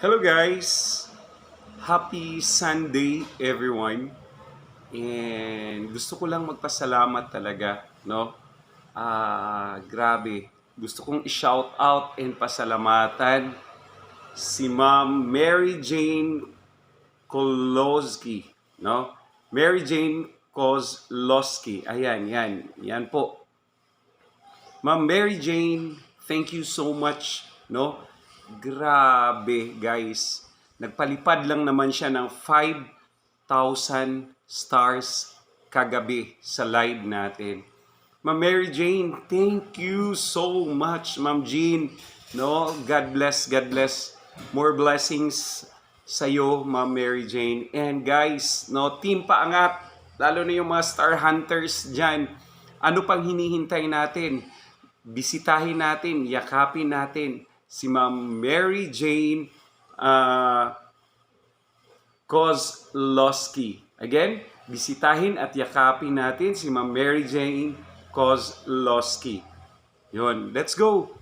Hello guys! Happy Sunday everyone! And gusto ko lang magpasalamat talaga, no? Ah, grabe. Gusto kong i-shout out and pasalamatan si Ma'am Mary Jane Kolosky, no? Mary Jane Kozlowski. Ayan, yan. Yan po. Ma'am Mary Jane, thank you so much, no? Grabe, guys. Nagpalipad lang naman siya ng 5,000 stars kagabi sa live natin. Ma'am Mary Jane, thank you so much, Ma'am Jean. No, God bless, God bless. More blessings sa iyo, Ma'am Mary Jane. And guys, no, team paangat, lalo na yung mga star hunters diyan. Ano pang hinihintay natin? Bisitahin natin, yakapin natin si Ma'am Mary Jane uh, Kozlowski. Again, bisitahin at yakapin natin si Ma'am Mary Jane Kozlowski. Yun, let's go!